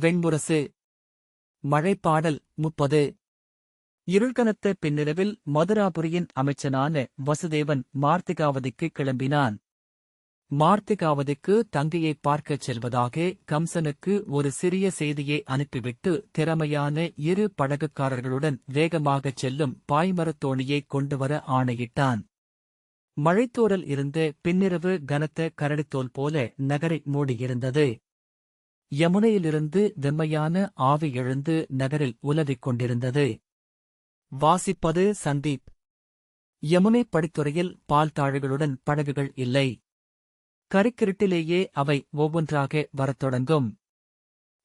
வெண்புரசு மழைப்பாடல் முப்பது. இருள்கனத்த பின்னிரவில் மதுராபுரியின் அமைச்சனான வசுதேவன் மார்த்திகாவதிக்கு கிளம்பினான். மார்த்திகாவதிக்கு தங்கையை பார்க்கச் செல்வதாக கம்சனுக்கு ஒரு சிறிய செய்தியை அனுப்பிவிட்டு திறமையான இரு படகுக்காரர்களுடன் வேகமாகச் செல்லும் பாய்மரத்தோணியை கொண்டுவர ஆணையிட்டான். மழைத்தோரல் இருந்த பின்னிரவு கனத்த கரடித்தோல் போல நகரை மூடியிருந்தது. யமுனையிலிருந்து வெம்மையான ஆவி எழுந்து நகரில் உலவிக் கொண்டிருந்தது. வாசிப்பது சந்தீப். யமுனை படித்துறையில் பால் தாழ்களுடன் படகுகள் இல்லை. கரிக்கிருட்டிலேயே அவை ஒவ்வொன்றாக வரத் தொடங்கும்.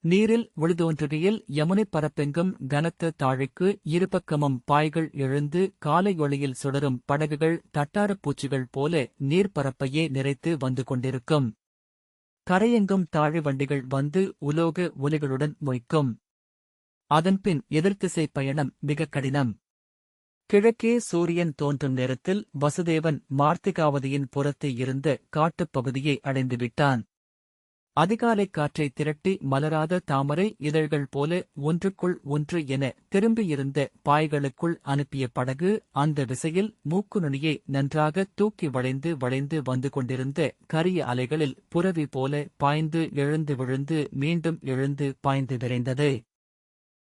நீரில் ஒளிதோன்றுகையில் யமுனைப் பரப்பெங்கும் கனத்த தாழைக்கு இருபக்கமும் பாய்கள் எழுந்து காலை ஒளியில் சுடரும் படகுகள் தட்டாரப் பூச்சிகள் போல நீர்ப்பரப்பையே நிறைத்து வந்து கொண்டிருக்கும். கரையெங்கும் தாழை வண்டிகள் வந்து உலோக ஒலிகளுடன் மொய்க்கும். அதன்பின் எதிர்த்திசை பயணம் மிக கடினம். கிழக்கே சூரியன் தோன்றும் நேரத்தில் வசுதேவன் மார்த்திகாவதியின் புறத்தே இருந்த காட்டுப் பகுதியை அடைந்துவிட்டான். அதிகாலைக் காற்றை திரட்டி மலராத தாமரை இதழ்கள் போல ஒன்றுக்குள் ஒன்று என திரும்பியிருந்த பாய்களுக்குள் அனுப்பிய படகு அந்த விசையில் மூக்கு நுனியை நன்றாக தூக்கி வளைந்து வளைந்து வந்து கொண்டிருந்த கரிய அலைகளில் புரவி போல பாய்ந்து எழுந்து விழுந்து மீண்டும் எழுந்து பாய்ந்து விரைந்தது.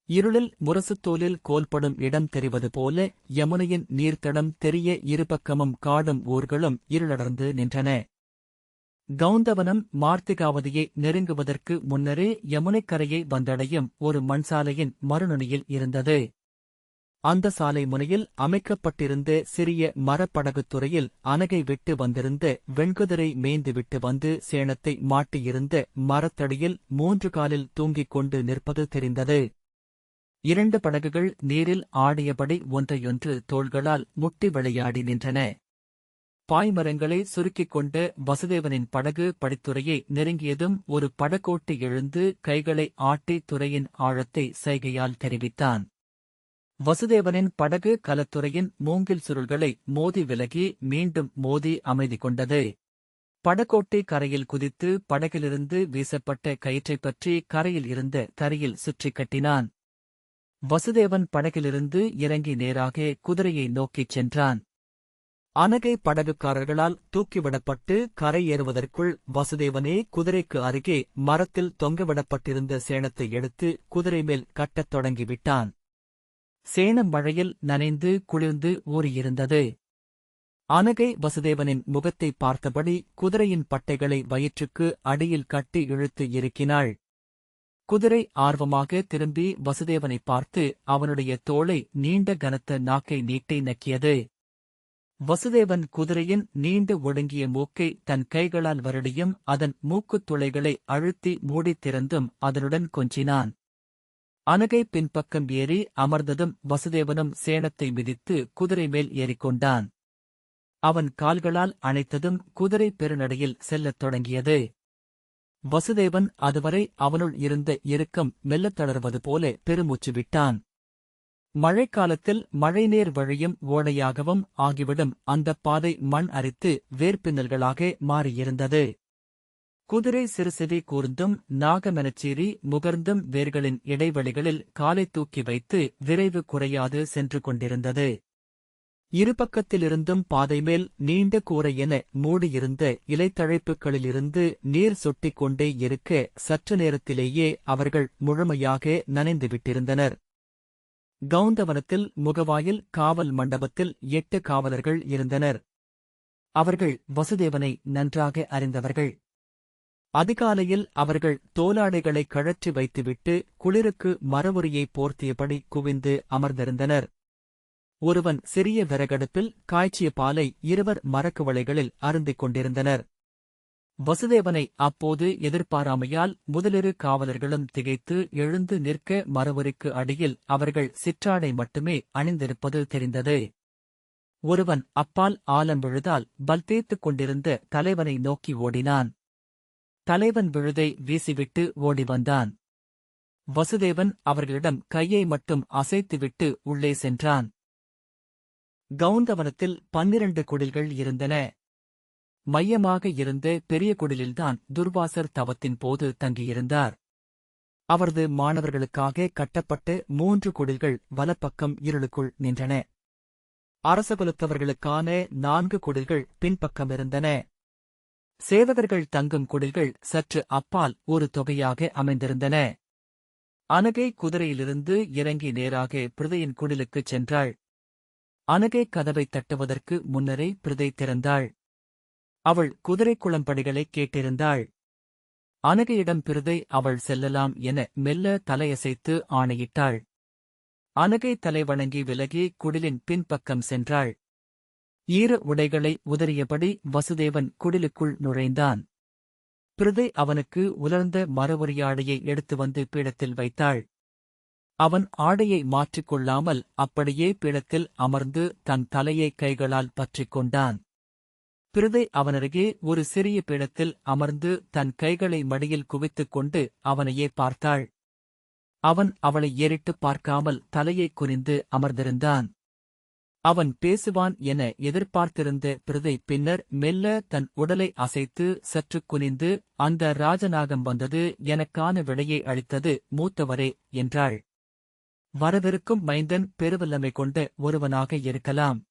இருளில் முரசுத்தோலில் கோல்படும் இடம் தெரிவது போல யமுனையின் நீர்த்தடம் தெரிய இருபக்கமும் காடும் ஊர்களும் இருளடர்ந்து நின்றன. கவுந்தவனம் மார்த்திகாவதியை நெருங்குவதற்கு முன்னரே யமுனைக்கரையை வந்தடையும் ஒரு மண் சாலையின் மறுநுனியில் இருந்தது. அந்த சாலை முனையில் அமைக்கப்பட்டிருந்த சிறிய மரப்படகுத் துறையில் அனகை விட்டு வந்திருந்த வெண்குதிரை மேய்ந்துவிட்டு வந்து சேணத்தை மாட்டியிருந்த மரத்தடியில் மூன்று காலில் தூங்கிக் கொண்டு நிற்பது தெரிந்தது. இரண்டு படகுகள் நீரில் ஆடியபடி ஒன்றையொன்று தோள்களால் முட்டி விளையாடி நின்றன. பாய்மரங்களை சுருக்கிக் கொண்ட வசுதேவனின் படகு படித்துறையை நெருங்கியதும் ஒரு படகோட்டி எழுந்து கைகளை ஆட்டி துறையின் ஆழத்தை சைகையால் தெரிவித்தான். வசுதேவனின் படகு கலத்துறையின் மூங்கில் சுருள்களை மோதி விலகி மீண்டும் மோதி அமைதி கொண்டது. படகோட்டை கரையில் குதித்து படகிலிருந்து வீசப்பட்ட கயிற்றைப் பற்றி கரையில் இருந்த தரையில் சுற்றிக் கட்டினான். வசுதேவன் படகிலிருந்து இறங்கி நேராக குதிரையை நோக்கிச் சென்றான். அனகை படகுக்காரர்களால் தூக்கிவிடப்பட்டு கரை ஏறுவதற்குள் வசுதேவனே குதிரைக்கு அருகே மரத்தில் தொங்கவிடப்பட்டிருந்த சேணத்தை எடுத்து குதிரை மேல் கட்டத் தொடங்கிவிட்டான். சேணம் மழையில் நனைந்து குளிர்ந்து ஊறியிருந்தது. அனகை வசுதேவனின் முகத்தை பார்த்தபடி குதிரையின் பட்டைகளை வயிற்றுக்கு அடியில் கட்டி இழுத்து இறுக்கினாள். குதிரை ஆர்வமாக திரும்பி வசுதேவனை பார்த்து அவனுடைய தோளை நீண்ட கனத்த நாக்கை நீட்டி நக்கியது. வசுதேவன் குதிரையின் நீண்டு ஒடுங்கிய மூக்கை தன் கைகளால் வருடியும் அதன் மூக்குத் துளைகளை அழுத்தி மூடித் திறந்தும் அதனுடன் கொஞ்சினான். அணுகை பின்பக்கம் ஏறி அமர்ந்ததும் வசுதேவனும் சேணத்தை மிதித்து குதிரை மேல் ஏறிக்கொண்டான். அவன் கால்களால் அணைத்ததும் குதிரை பெருநடையில் செல்லத் தொடங்கியது. வசுதேவன் அதுவரை அவனுள் இருந்த இறுக்கம் மெல்லத் தளர்வது போல பெருமூச்சு விட்டான். மழைக்காலத்தில் மழைநீர் வழியும் ஓடையாகவும் ஆகிவிடும். அந்தப் பாதை மண் அரித்து வேர்ப்பின்னல்களாக மாறியிருந்தது. குதிரை சிறுசெவி கூர்ந்தும் நாகமெனச்சீறி முகர்ந்தும் வேர்களின் இடைவெளிகளில் காலை தூக்கி வைத்து விரைவு குறையாது சென்று கொண்டிருந்தது. இருபக்கத்திலிருந்தும் பாதைமேல் நீண்ட கூரை என மூடியிருந்த இலைத்தழைப்புகளிலிருந்து நீர் சொட்டிக் கொண்டே இருக்க சற்று நேரத்திலேயே அவர்கள் முழுமையாக நனைந்துவிட்டிருந்தனர். கவுந்தவனத்தில் முகவாயில் காவல் மண்டபத்தில் எட்டு காவலர்கள் இருந்தனர். அவர்கள் வசுதேவனை நன்றாக அறிந்தவர்கள். அதிகாலையில் அவர்கள் தோலாடைகளை கழற்றி வைத்துவிட்டு குளிருக்கு மரவுரியை போர்த்தியபடி குவிந்து அமர்ந்திருந்தனர். ஒருவன் சிறிய விறகடுப்பில் காய்ச்சிய பாலை இருவர் மரக்குவளைகளில் அருந்திக் கொண்டிருந்தனர். வசுதேவனை அப்போது எதிர்பாராமையால் முதலிரு காவலர்களும் திகைத்து எழுந்து நிற்க மறுவருக்கு அடியில் அவர்கள் சிற்றாடை மட்டுமே அணிந்திருப்பது தெரிந்தது. ஒருவன் அப்பால் ஆலம் விழுதால் பல்தேத்துக் கொண்டிருந்த தலைவனை நோக்கி ஓடினான். தலைவன் விழுதை வீசிவிட்டு ஓடி வந்தான். வசுதேவன் அவர்களிடம் கையை மட்டும் அசைத்துவிட்டு உள்ளே சென்றான். கவுந்தவனத்தில் பன்னிரண்டு குடில்கள் இருந்தன. மையமாக இருந்த பெரிய குடிலில்தான் துர்வாசர் தவத்தின் போது தங்கியிருந்தார். அவரது மாணவர்களுக்காக கட்டப்பட்ட மூன்று குடில்கள் வலப்பக்கம் இருளுக்குள் நின்றன. அரசகுலத்தவர்களுக்கான நான்கு குடில்கள் பின்பக்கமிருந்தன சேவகர்கள் தங்கும் குடில்கள் சற்று அப்பால் ஒரு தொகையாக அமைந்திருந்தன. அனகை குதிரையிலிருந்து இறங்கி நேராக பிரதையின் குடிலுக்குச் சென்றாள். அனகை கதவை தட்டுவதற்கு முன்னரே பிரதை திறந்தாள். அவள் குதிரை குளம்படிகளை கேட்டிருந்தாள். அனகையிடம் பிறதை அவள் செல்லலாம் என மெல்ல தலையசைத்து ஆணையிட்டாள். அனகை தலை வணங்கி விலகி குடிலின் பின்பக்கம் சென்றாள். ஈர உடைகளை உதறியபடி வசுதேவன் குடிலுக்குள் நுழைந்தான். பிருதை அவனுக்கு உலர்ந்த மரவுரியாடையை எடுத்து வந்து பீடத்தில் வைத்தாள். அவன் ஆடையை மாற்றிக் கொள்ளாமல் அப்படியே பீடத்தில் அமர்ந்து தன் தலையை கைகளால் பற்றிக் கொண்டான். பிரதை அவனருகே ஒரு சிறிய பீடத்தில் அமர்ந்து தன் கைகளை மடியில் குவித்துக் கொண்டு அவனையே பார்த்தாள். அவன் அவளை ஏறிட்டுப் பார்க்காமல் தலையைக் குனிந்து அமர்ந்திருந்தான். அவன் பேசுவான் என எதிர்பார்த்திருந்த பிரதை பின்னர் மெல்ல தன் உடலை அசைத்து சற்று குனிந்து அந்த ராஜநாகம் வந்தது எனக்கான விடையை அளித்தது மூத்தவரே என்றாள். வரவிருக்கும் மைந்தன் பெருவல்லமை கொண்ட ஒருவனாக இருக்கலாம்.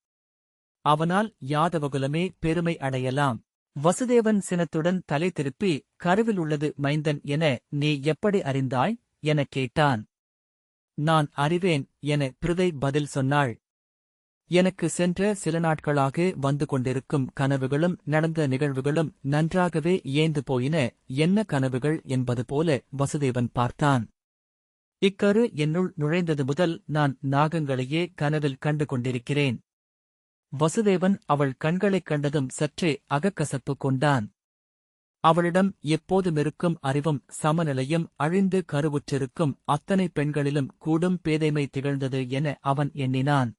அவனால் யாதவகுலமே பெருமை அடையலாம். வசுதேவன் சினத்துடன் தலை திருப்பி கருவில் உள்ளது மைந்தன் என நீ எப்படி அறிந்தாய்? எனக் கேட்டான். நான் அறிவேன் என பிருதை பதில் சொன்னாள். எனக்கு சென்ற சில நாட்களாக வந்து கொண்டிருக்கும் கனவுகளும் நடந்த நிகழ்வுகளும் நன்றாகவே ஏந்து போயின என்ன கனவுகள் என்பது போல வசுதேவன் பார்த்தான். இக்கரு என்னுள் நுழைந்தது முதல் நான் நாகங்களையே கனவில் கண்டு கொண்டிருக்கிறேன். வசுதேவன் அவள் கண்களைக் கண்டதும் சற்றே அகக்கசப்பு கொண்டான். அவளிடம் எப்போதுமிருக்கும் அறிவும் சமநிலையும் அழிந்து கருவுற்றிருக்கும் அத்தனை பெண்களிலும் கூடும் பேதைமை திகழ்ந்தது என அவன் எண்ணினான்.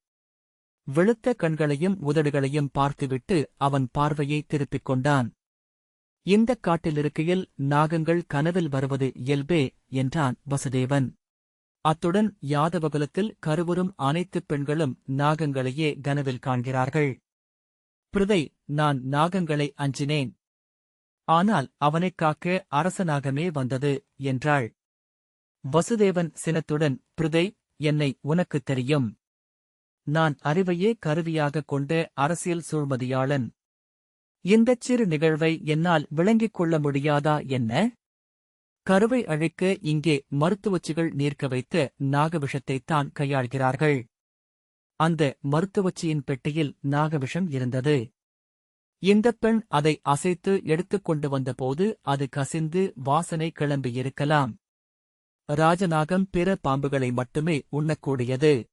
வெளுத்த கண்களையும் உதடுகளையும் பார்த்துவிட்டு அவன் பார்வையை திருப்பிக் கொண்டான். இந்தக் காட்டிலிருக்கையில் நாகங்கள் கனவில் வருவது இயல்பே என்றான் வசுதேவன். அத்துடன் யாதவகுலத்தில் கருவரும் அனைத்துப் பெண்களும் நாகங்களையே கனவில் காண்கிறார்கள். பிரதை நான் நாகங்களை அஞ்சினேன். ஆனால் அவனைக் காக்க அரசனாகமே வந்தது என்றாள். வசுதேவன் சினத்துடன் பிருதை என்னை உனக்குத் தெரியும். நான் அறிவையே கருவியாகக் கொண்ட அரசியல் சூழ்மதியாளன். இந்தச் சிறு நிகழ்வை என்னால் விளங்கிக் கொள்ள முடியாதா என்ன? கருவை அழிக்க இங்கே மருத்துவச்சிகள் நீர்க்க வைத்த நாகவிஷத்தைத்தான் கையாள்கிறார்கள். அந்த மருத்துவச்சியின் பெட்டியில் நாகவிஷம் இருந்தது. இந்தப் பெண் அதை அசைத்து எடுத்துக் கொண்டு வந்தபோது அது கசிந்து வாசனை கிளம்பியிருக்கலாம் ராஜநாகம் பிற பாம்புகளை மட்டுமே உண்ணக்கூடியது.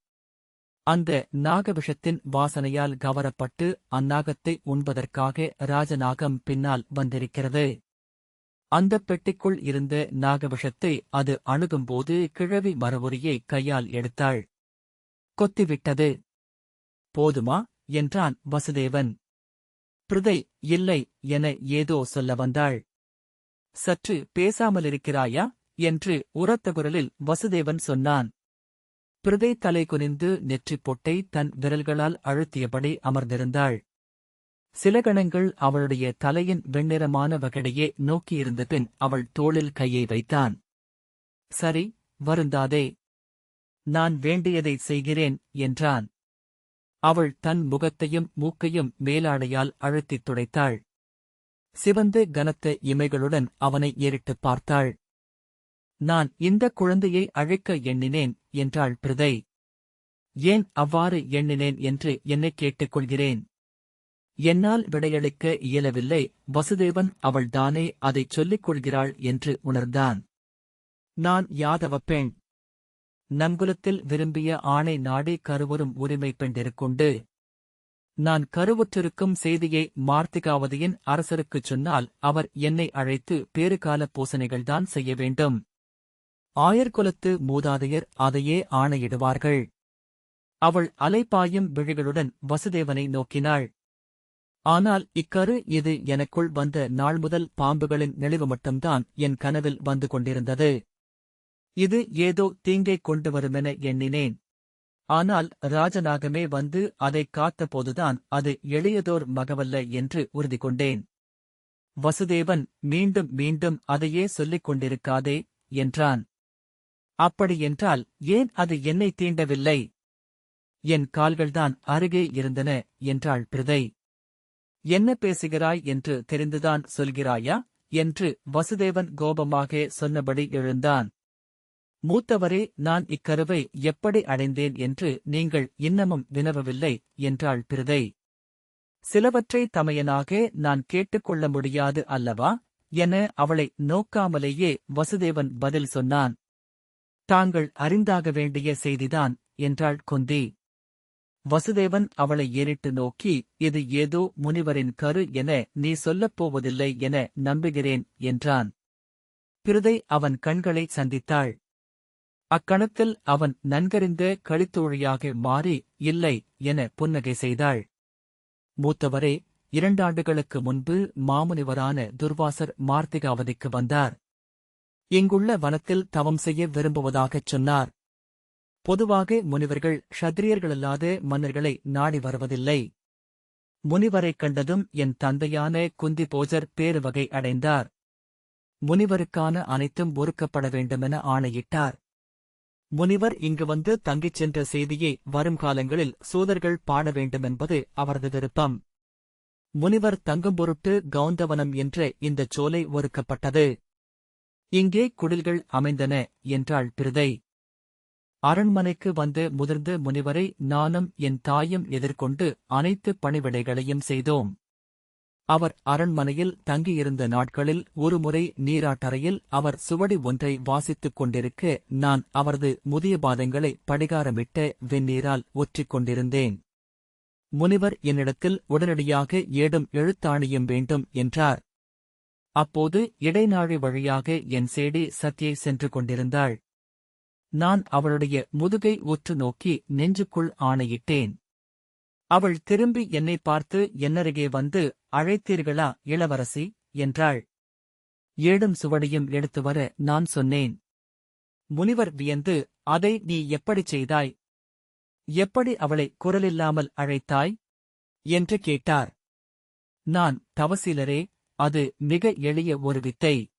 அந்த நாகவிஷத்தின் வாசனையால் கவரப்பட்டு அந்நாகத்தை உண்பதற்காக ராஜநாகம் பின்னால் வந்திருக்கிறது. அந்தப் பெட்டிக்குள் இருந்த நாகவிஷத்தை அது அணுகும்போது கிழவி மரபுரியை கையால் எடுத்தாள். கொத்திவிட்டது. போதுமா? என்றான் வசுதேவன். பிருதை இல்லை என ஏதோ சொல்ல வந்தாள். சற்று பேசாமலிருக்கிறாயா? என்று உரத்த குரலில் வசுதேவன் சொன்னான். பிருதை தலை குனிந்து நெற்றிப் பொட்டை தன் விரல்களால் அழுத்தியபடி அமர்ந்திருந்தாள். சில கணங்கள் அவளுடைய தலையின் வெண்ணிறமான வகடையே நோக்கியிருந்த பின் அவள் தோளில் கையை வைத்தான். சரி வருந்தாதே. நான் வேண்டியதை செய்கிறேன் என்றான். அவள் தன் முகத்தையும் மூக்கையும் மேலாடையால் அழுத்தித் துடைத்தாள். சிவந்து கனத்த இமைகளுடன் அவனை ஏறிட்டுப் பார்த்தாள். நான் இந்த குழந்தையை அழைக்க எண்ணினேன் என்றாள் பிரதை. ஏன் அவ்வாறு எண்ணினேன் என்று என்னைக் கேட்டுக்கொள்கிறேன் என்னால் விடையளிக்க இயலவில்லை வசுதேவன் அவள்தானே அதைச் சொல்லிக் கொள்கிறாள் என்று உணர்ந்தான். நான் யாதவ பெண் நங்குலத்தில் விரும்பிய ஆணை நாடி கருவரும் உரிமை பெண்டிருக்கொண்டு. நான் கருவுற்றிருக்கும் செய்தியை மார்த்திகாவதியின் அரசருக்குச் சொன்னால் அவர் என்னை அழைத்து பேறுகால பூசணைகள்தான் செய்ய வேண்டும். ஆயர்குலத்து மூதாதையர் அதையே ஆணையிடுவார்கள். அவள் அலைப்பாயும் விழிகளுடன் வசுதேவனை நோக்கினாள். ஆனால் இக்கரு இது எனக்குள் வந்த நாள் முதல் பாம்புகளின் நெளிவு மட்டும்தான் என் கனவில் வந்து கொண்டிருந்தது. இது ஏதோ தீங்கைக் கொண்டு வருமென எண்ணினேன். ஆனால் ராஜநாகமே வந்து அதைக் காத்தபோதுதான் அது எளியதோர் மகவல்ல என்று உறுதி கொண்டேன். வசுதேவன் மீண்டும் மீண்டும் அதையே சொல்லிக் கொண்டிருக்காதே என்றான். அப்படியென்றால் ஏன் அது என்னை தீண்டவில்லை? என் கால்கள்தான் அருகே இருந்தன என்றாள் பிரதை. என்ன பேசுகிறாய் என்று தெரிந்துதான் சொல்கிறாயா? என்று வசுதேவன் கோபமாக சொன்னபடி எழுந்தான். மூத்தவரே நான் இக்கருவை எப்படி அடைந்தேன் என்று நீங்கள் இன்னமும் வினவவில்லை என்றாள் பிரதை. சிலவற்றை தமையனாக நான் கேட்டுக்கொள்ள முடியாது அல்லவா? என அவளை நோக்காமலேயே வசுதேவன் பதில் சொன்னான். தாங்கள் அறிந்தாக வேண்டிய செய்திதான் என்றாள் குந்தி. வசுதேவன் அவளை ஏறிட்டு நோக்கி இது ஏதோ முனிவரின் கரு என நீ சொல்லப் போவதில்லை என நம்புகிறேன் என்றான். பிருதை அவன் கண்களை சந்தித்தாள். அக்கணத்தில் அவன் நன்கறிந்த கழித்தோழியாக மாறி இல்லை என புன்னகை செய்தாள். மூத்தவரே இரண்டாண்டுகளுக்கு முன்பு மாமுனிவரான துர்வாசர் மார்த்திகாவதிக்கு வந்தார். இங்குள்ள வனத்தில் தவம் செய்ய விரும்புவதாகச் சொன்னார். பொதுவாக முனிவர்கள் க்ஷத்திரியர்களல்லாத மன்னர்களை நாடி வருவதில்லை. முனிவரைக் கண்டதும் என் தந்தையான குந்தி போஜர் பேருவகை அடைந்தார். முனிவருக்கான அனைத்தும் ஒருக்கப்பட வேண்டுமென ஆணையிட்டார். முனிவர் இங்கு வந்து தங்கிச் சென்ற செய்தியை வரும் காலங்களில் சூதர்கள் பாட வேண்டுமென்பது அவரது விருப்பம். முனிவர் தங்கும் பொருட்டு கவுந்தவனம் என்ற இந்தச் சோலை ஒருக்கப்பட்டது இங்கே குடில்கள் அமைந்தன என்றாள் பிரிதை. அரண்மனைக்கு வந்து முதிர்ந்த முனிவரை நானும் என் தாயும் எதிர்கொண்டு அனைத்து பணிவிடைகளையும் செய்தோம். அவர் அரண்மனையில் தங்கியிருந்த நாட்களில் ஒருமுறை நீராட்டறையில் அவர் சுவடி ஒன்றை வாசித்துக் கொண்டிருக்க நான் அவரது முதிய பாதங்களை படிகாரமிட்ட வெந்நீரால் ஒற்றிக் கொண்டிருந்தேன். முனிவர் என்னிடத்தில் உடனடியாக ஏடும் எழுத்தாணியும் வேண்டும் என்றார். அப்போது இடைநாழி வழியாக என் சேடி சத்தியை சென்று கொண்டிருந்தாள். நான் அவளுடைய முதுகை உற்று நோக்கி நெஞ்சுக்குள் ஆணையிட்டேன். அவள் திரும்பி என்னை பார்த்து என்னருகே வந்து அழைத்தீர்களா இளவரசி? என்றாள். ஏடும் சுவடியும் எடுத்து வர நான் சொன்னேன். முனிவர் வியந்து அதை நீ எப்படிச் செய்தாய்? எப்படி அவளை குரலில்லாமல் அழைத்தாய்? என்று கேட்டார். நான் தவசீலரே அது மிக எளிய ஒரு வித்தை.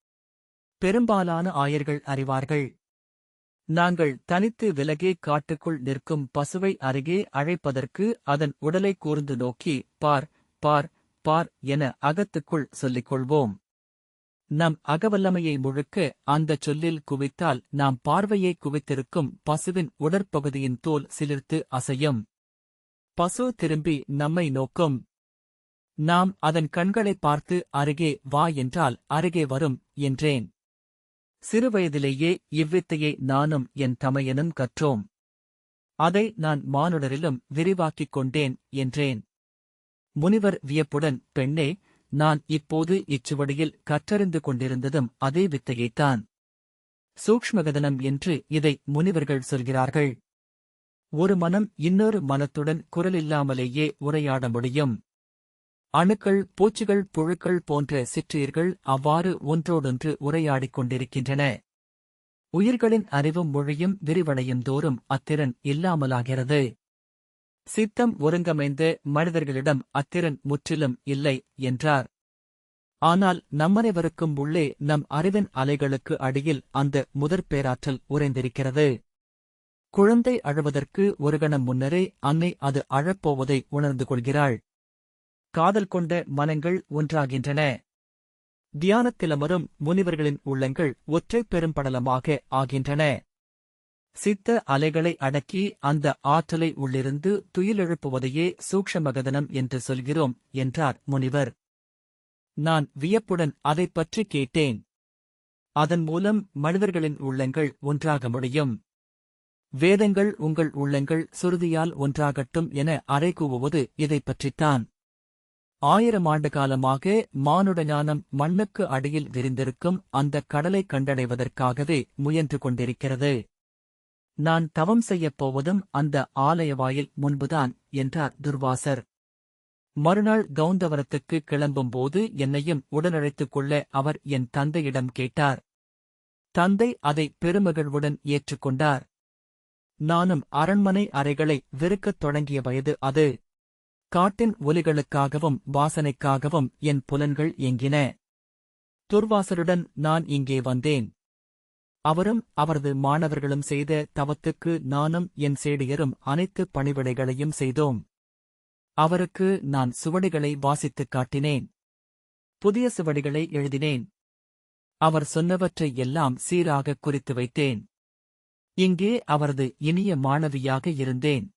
பெரும்பாலான ஆயர்கள் அறிவார்கள். நாங்கள் தனித்து விலகே காட்டுக்குள் நிற்கும் பசுவை அருகே அழைப்பதற்கு அதன் உடலை கூர்ந்து நோக்கி பார் பார் பார் என அகத்துக்குள் சொல்லிக் கொள்வோம் நம் அகவல்லமையை முழுக்க அந்தச் சொல்லில் குவித்தால் நாம் பார்வையை குவித்திருக்கும் பசுவின் உடற்பகுதியின் தோல் சிலிர்த்து அசையும். பசு திரும்பி நம்மை நோக்கும். நாம் அதன் கண்களை பார்த்து அருகே வா என்றால் அருகே வரும் என்றேன். சிறுவயதிலேயே இவ்வித்தையை நானும் என் தமையனும் கற்றோம். அதை நான் மானுடரிலும் விரிவாக்கிக் கொண்டேன் என்றேன். முனிவர் வியப்புடன் பெண்ணே நான் இப்போது இச்சுவடியில் கற்றறிந்து கொண்டிருந்ததும் அதே வித்தையைத்தான். சூக்ஷ்மகதனம் என்று இதை முனிவர்கள் சொல்கிறார்கள். ஒரு மனம் இன்னொரு மனத்துடன் குரலில்லாமலேயே உரையாட முடியும். அணுக்கள் பூச்சிகள் புழுக்கள் போன்ற சிற்றீர்கள் அவ்வாறு ஒன்றோடொன்று உரையாடிக் கொண்டிருக்கின்றன. உயிர்களின் அறிவும் மொழியும் விரிவடையும் தோறும் அத்திறன் இல்லாமலாகிறது. சித்தம் ஒருங்கமைந்த மனிதர்களிடம் அத்திறன் முற்றிலும் இல்லை என்றார். ஆனால் நம்மனைவருக்கும் உள்ளே நம் அறிவின் அலைகளுக்கு அடியில் அந்த முதற் பேராற்றல் உறைந்திருக்கிறது. குழந்தை அழுவதற்கு ஒரு கணம் முன்னரே அன்னை அது அழப்போவதை உணர்ந்து கொள்கிறாள். காதல் கொண்ட மனங்கள் ஒன்றாகின்றன. தியானத்திலமரும் முனிவர்களின் உள்ளங்கள் ஒற்றைப் பெரும்படலமாக ஆகின்றன. சித்த அலைகளை அடக்கி அந்த ஆற்றலை உள்ளிருந்து துயிலெழுப்புவதையே சூக்ஷமகதனம் என்று சொல்கிறோம் என்றார் முனிவர். நான் வியப்புடன் அதைப் பற்றி கேட்டேன். அதன் மூலம் மனிதர்களின் உள்ளங்கள் ஒன்றாக முடியும். வேதங்கள் உங்கள் உள்ளங்கள் சுருதியால் ஒன்றாகட்டும் என அறைகூவுவது இதைப் பற்றித்தான். ஆயிரம் ஆண்டு காலமாக மானுட ஞானம் மண்ணுக்கு அடியில் விரிந்திருக்கும் அந்த கடலை கண்டடைவதற்காகவே முயன்று கொண்டிருக்கிறது. நான் தவம் செய்யப் போவதும் அந்த ஆலய வாயில் முன்புதான் என்றார் துர்வாசர். மறுநாள் கவுந்தவரத்துக்கு கிளம்பும்போது என்னையும் உடனழைத்துக் கொள்ள அவர் என் தந்தையிடம் கேட்டார். தந்தை அதை பெருமகிழ்வுடன் ஏற்றுக்கொண்டார். நானும் அரண்மனை அறைகளை வெறுக்கத் தொடங்கிய வயது அது. காட்டின் ஒலிகளுக்காகவும் வாசனைக்காகவும் என் புலன்கள் எங்கின துர்வாசருடன் நான் இங்கே வந்தேன். அவரும் அவரது மாணவர்களும் செய்த தவத்துக்கு நானும் என் சேடியரும் அனைத்து பணிவிடைகளையும் செய்தோம். அவருக்கு நான் சுவடிகளை வாசித்துக் காட்டினேன். புதிய சுவடிகளை எழுதினேன். அவர் சொன்னவற்றை எல்லாம் சீராக குறித்து வைத்தேன். இங்கே அவரது இனிய மாணவியாக இருந்தேன்.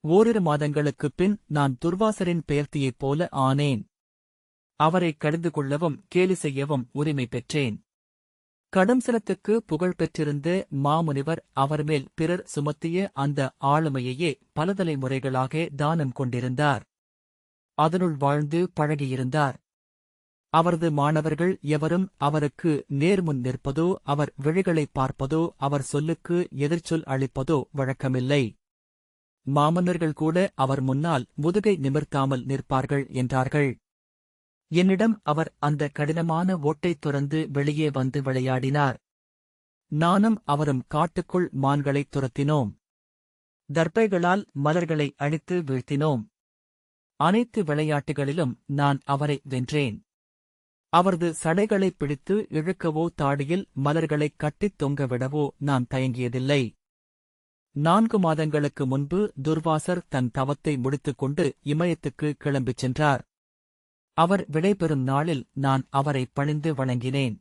ஓரிரு மாதங்களுக்குப் பின் நான் துர்வாசரின் பெயர்த்தியைப் போல ஆனேன். அவரை கடிந்து கொள்ளவும் கேலி செய்யவும் உரிமை பெற்றேன். கடும் சினத்துக்கு புகழ் பெற்றிருந்த மாமுனிவர் அவர் மேல் பிறர் சுமத்திய அந்த ஆளுமையையே பலதலை முறைகளாக தானம் கொண்டிருந்தார். அதனுள் வாழ்ந்து பழகியிருந்தார். அவரது மாணவர்கள் எவரும் அவருக்கு நேர்முன் நிற்பதோ அவர் விழிகளை பார்ப்பதோ அவர் சொல்லுக்கு எதிர்ச்சொல் அளிப்பதோ வழக்கமில்லை. மாமன்னர்கள் கூட அவர் முன்னால் முதுகை நிமிர்த்தாமல் நிற்பார்கள் என்றார்கள். என்னிடம் அவர் அந்த கடினமான ஓட்டைத் துறந்து வெளியே வந்து விளையாடினார். நானும் அவரும் காட்டுக்குள் மான்களைத் துரத்தினோம். தர்பைகளால் மலர்களை அழித்து வீழ்த்தினோம். அனைத்து விளையாட்டுகளிலும் நான் அவரை வென்றேன். அவரது சடைகளைப் பிடித்து இழுக்கவோ தாடியில் மலர்களைக் கட்டித் தொங்கவிடவோ நான் தயங்கியதில்லை. நான்கு மாதங்களுக்கு முன்பு துர்வாசர் தன் தவத்தை முடித்துக்கொண்டு இமயத்துக்கு கிளம்பிச் சென்றார். அவர் விடைபெறும் நாளில் நான் அவரை பணிந்து வணங்கினேன்.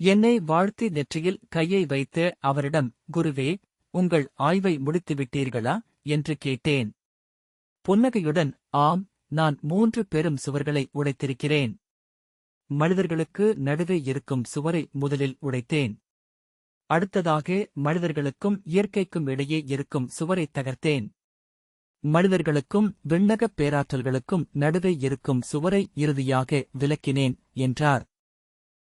என்னை வாழ்த்தி நெற்றியில் கையை வைத்து அவரிடம் குருவே உங்கள் ஆய்வை முடித்துவிட்டீர்களா? என்று கேட்டேன். புன்னகையுடன் ஆம் நான் மூன்று பெரும் சுவர்களை உடைத்திருக்கிறேன். மனிதர்களுக்கு நடுவே இருக்கும் சுவரை முதலில் உடைத்தேன். அடுத்ததாக மனிதர்களுக்கும் இயற்கைக்கும் இடையே இருக்கும் சுவரை தகர்த்தேன். மனிதர்களுக்கும் விண்ணகப் பேராற்றல்களுக்கும் நடுவே இருக்கும் சுவரை இறுதியாக விலக்கினேன் என்றார்.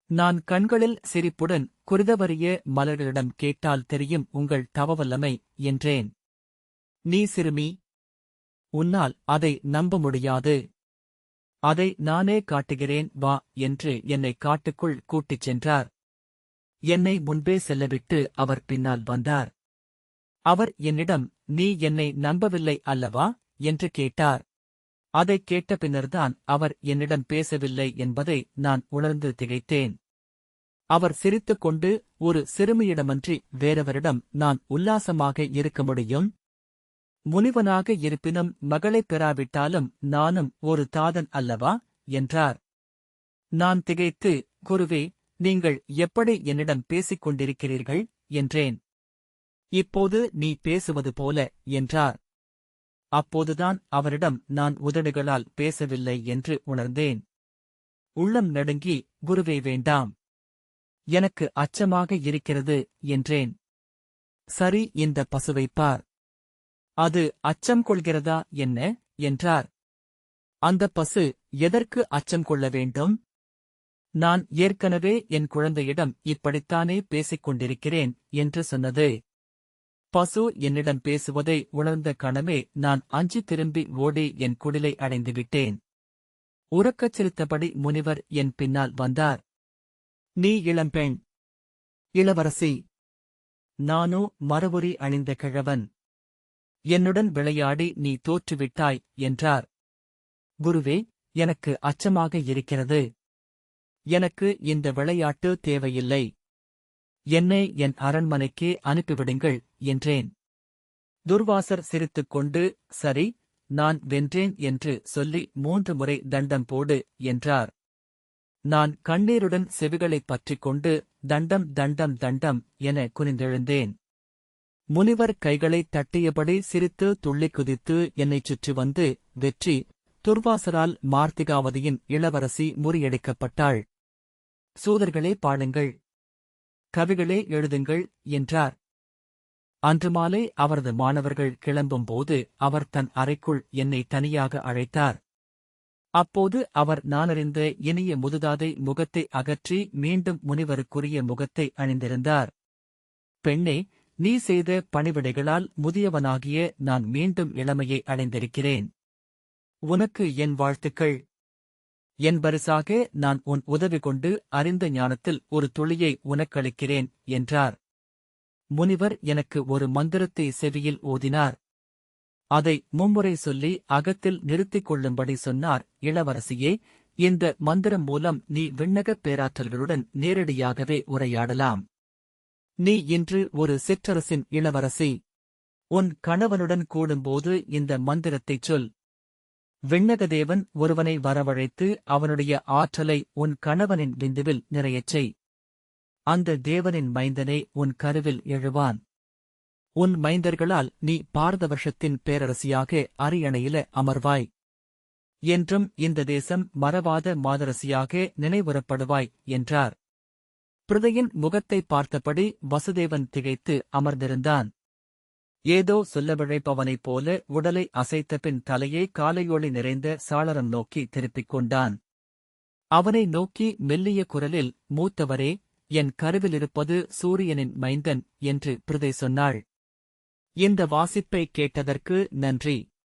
நான் கண்களில் சிரிப்புடன் குருதவரிய மலர்களிடம் கேட்டால் தெரியும் உங்கள் தவவல்லமை என்றேன். நீ சிறுமி. உன்னால் அதை நம்ப முடியாது. அதை நானே காட்டுகிறேன் வா என்று என்னை காட்டுக்குள் கூட்டிச் சென்றார். என்னை முன்பே செல்லவிட்டு அவர் பின்னால் வந்தார். அவர் என்னிடம் நீ என்னை நம்பவில்லை அல்லவா? என்று கேட்டார். அதைக் கேட்ட பின்னர்தான் அவர் என்னிடம் பேசவில்லை என்பதை நான் உணர்ந்து திகைத்தேன். அவர் சிரித்துக் கொண்டு ஒரு சிறுமியிடமன்றி வேறவரிடம் நான் உல்லாசமாக இருக்க முடியும்? முனிவனாக இருப்பினும் மகளைப் பெறாவிட்டாலும் நானும் ஒரு தாதன் அல்லவா? என்றார். நான் திகைத்து குருவே நீங்கள் எப்படி என்னிடம் பேசிக் கொண்டிருக்கிறீர்கள் என்றேன். இப்போது நீ பேசுவது போல என்றார். அப்போதுதான் அவரிடம் நான் உதடுகளால் பேசவில்லை என்று உணர்ந்தேன். உள்ளம் நடுங்கி குருவே வேண்டாம். எனக்கு அச்சமாக இருக்கிறது என்றேன். சரி இந்த பசுவைப் பார். அது அச்சம் கொள்கிறதா என்ன? என்றார். அந்த பசு எதற்கு அச்சம் கொள்ள வேண்டும்? நான் ஏற்கனவே என் குழந்தையிடம் இப்படித்தானே பேசிக் கொண்டிருக்கிறேன் என்று சொன்னது. பசு என்னிடம் பேசுவதை உணர்ந்த கணமே நான் அஞ்சு திரும்பி ஓடி என் குடிலை அடைந்துவிட்டேன் உறக்கச் சிரித்தபடி முனிவர் என் பின்னால் வந்தார். நீ இளம்பெண் இளவரசி. நானோ மரபுரி அணிந்த கிழவன். என்னுடன் விளையாடி நீ தோற்றுவிட்டாய் என்றார். குருவே எனக்கு அச்சமாக இருக்கிறது. எனக்கு இந்த விளையாட்டு தேவையில்லை. என்னை என் அரண்மனைக்கே அனுப்பிவிடுங்கள் என்றேன். துர்வாசர் சிரித்துக்கொண்டு சரி நான் வென்றேன் என்று சொல்லி மூன்று முறை தண்டம் போடு என்றார். நான் கண்ணீருடன் செவிகளைப் பற்றிக் கொண்டு தண்டம் தண்டம் தண்டம் என குனிந்தெழுந்தேன். முனிவர் கைகளைத் தட்டியபடி சிரித்து துள்ளிக் குதித்து என்னைச் சுற்றி வந்து வெற்றி துர்வாசரால் மார்த்திகாவதியின் இளவரசி முறியடிக்கப்பட்டாள். சூதர்களே பாடுங்கள். கவிகளே எழுதுங்கள் என்றார். அன்று மாலை அவரது மாணவர்கள் கிளம்பும்போது அவர் தன் அறைக்குள் என்னை தனியாக அழைத்தார். அப்போது அவர் நானறிந்த இனிய முதுதாதை முகத்தை அகற்றி மீண்டும் முனிவருக்குரிய முகத்தை அணிந்திருந்தார். பெண்ணே நீ செய்த பணிவிடைகளால் முதியவனாகிய நான் மீண்டும் இளமையை அடைந்திருக்கிறேன். உனக்கு என் வாழ்த்துக்கள். என் பரிசாக நான் உன் உதவி கொண்டு அறிந்த ஞானத்தில் ஒரு துளியை உனக்களிக்கிறேன் என்றார். முனிவர் எனக்கு ஒரு மந்திரத்தை செவியில் ஓதினார் அதை மும்முறை சொல்லி அகத்தில் நிறுத்திக் கொள்ளும்படி சொன்னார். இளவரசியே இந்த மந்திரம் மூலம் நீ விண்ணகப் பேராற்றல்களுடன் நேரடியாகவே உரையாடலாம். நீ இன்று ஒரு சிற்றரசின் இளவரசி. உன் கணவனுடன் கூடும்போது இந்த மந்திரத்தைச் சொல். விண்ணகதேவன் ஒருவனை வரவழைத்து அவனுடைய ஆற்றலை உன் கணவனின் விந்துவில் நிறையச் செய். அந்த தேவனின் மைந்தனை உன் கருவில் எழுவான். உன் மைந்தர்களால் நீ பாரதவர்ஷத்தின் பேரரசியாக அரியணையில அமர்வாய். என்றும் இந்த தேசம் மறவாத மாதரசியாக நினைவுறப்படுவாய் என்றார். பிரதையின் முகத்தை பார்த்தபடி வசுதேவன் திகைத்து அமர்ந்திருந்தான். ஏதோ சொல்லவிழைப்பவனைப் போல உடலை அசைத்த பின் தலையை காலையொளி நிறைந்த சாளரம் நோக்கி திருப்பிக் கொண்டான். அவனை நோக்கி மெல்லிய குரலில் மூத்தவரே என் கருவிலிருப்பது சூரியனின் மைந்தன் என்று பிரதை சொன்னாள். இந்த வாசிப்பை கேட்டதற்கு நன்றி.